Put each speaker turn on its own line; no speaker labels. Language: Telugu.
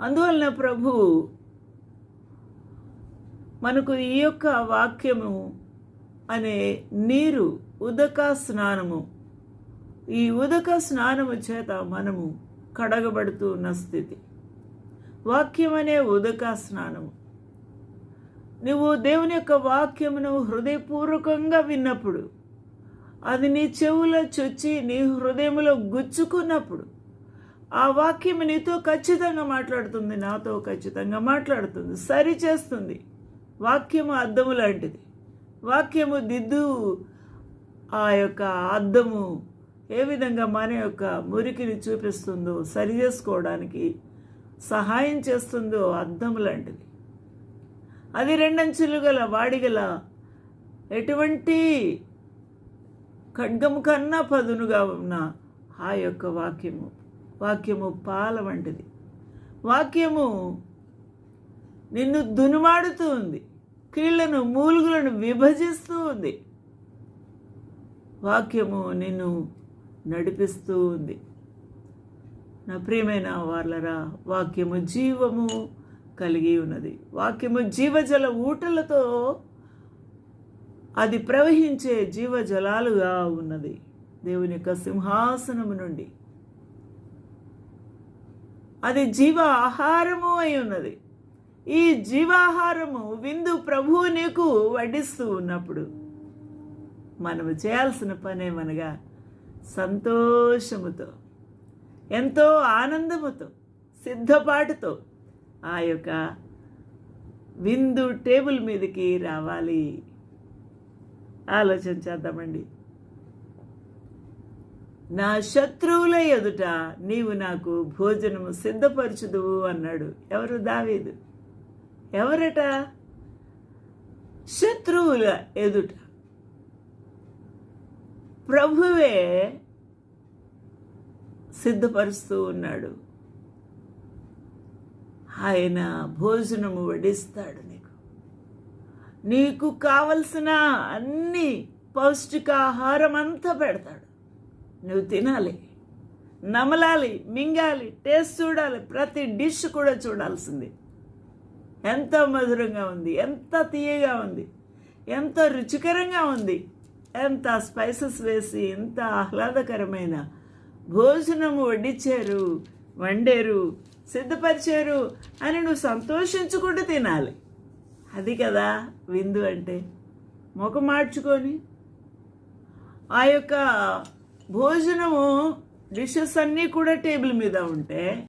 అందువలన ప్రభు మనకు ఈ యొక్క వాక్యము అనే నీరు ఉదక స్నానము. ఈ ఉదక స్నానము చేత మనము కడగబడుతూ ఉన్న స్థితి. వాక్యం అనే ఉదక స్నానము. నువ్వు దేవుని యొక్క వాక్యమును హృదయపూర్వకంగా విన్నప్పుడు అది నీ చెవులో చొచ్చి నీ హృదయంలో గుచ్చుకున్నప్పుడు ఆ వాక్యం నీతో ఖచ్చితంగా మాట్లాడుతుంది నాతో ఖచ్చితంగా మాట్లాడుతుంది సరి చేస్తుంది వాక్యము అద్దము లాంటిది. వాక్యము దిద్దు ఆ యొక్క అద్దము ఏ విధంగా మన యొక్క మురికిని చూపిస్తుందో సరి చేసుకోవడానికి సహాయం చేస్తుందో అద్దము లాంటిది. అది రెండంచులు గల వాడిగల ఎటువంటి ఖడ్గము కన్నా పదునుగా ఉన్న ఆ యొక్క వాక్యము. వాక్యము పాల వంటిది. వాక్యము నిన్ను దునుమాడుతూ ఉంది. కీళ్ళను మూలుగులను విభజిస్తూ ఉంది. వాక్యము నిన్ను నడిపిస్తూ ఉంది. నా ప్రియమైన వాళ్ళరా వాక్యము జీవము కలిగి ఉన్నది. వాక్యము జీవజల ఊటలతో అది ప్రవహించే జీవజలాలుగా ఉన్నది. దేవుని యొక్క సింహాసనము నుండి అది జీవ ఆహారము అయి ఉన్నది. ఈ జీవాహారము విందు ప్రభువు నీకు వడ్డిస్తూ ఉన్నప్పుడు మనము చేయాల్సిన పనేమనగా సంతోషముతో ఎంతో ఆనందముతో సిద్ధపాటుతో ఆ యొక్క విందు టేబుల్ మీదకి రావాలి. ఆలోచన చేద్దామండి. నా శత్రువుల ఎదుట నీవు నాకు భోజనము సిద్ధపరచుదువు అన్నాడు. ఎవరు? దావీదు. ఎవరట? శత్రువుల ఎదుట. ప్రభువే సిద్ధపరుస్తూ ఉన్నాడు. ఆయన భోజనము వడిస్తాడు నీకు. నీకు కావలసిన అన్ని పౌష్టికాహారం అంతా పెడతాడు. నువ్వు తినాలి నమలాలి మింగాలి టేస్ట్ చూడాలి ప్రతి డిష్ కూడా చూడాల్సింది. ఎంత మధురంగా ఉంది ఎంత తీయగా ఉంది ఎంత రుచికరంగా ఉంది ఎంత స్పైసెస్ వేసి ఎంత ఆహ్లాదకరమైన భోజనము వడ్డించారు వండారు సిద్ధపరిచారు అని నువ్వు సంతోషించుకుంటూ తినాలి. అది కదా విందు అంటే. ముఖం మార్చుకొని ఆ యొక్క భోజనము డిషెస్ అన్నీ కూడా టేబుల్ మీద ఉంటే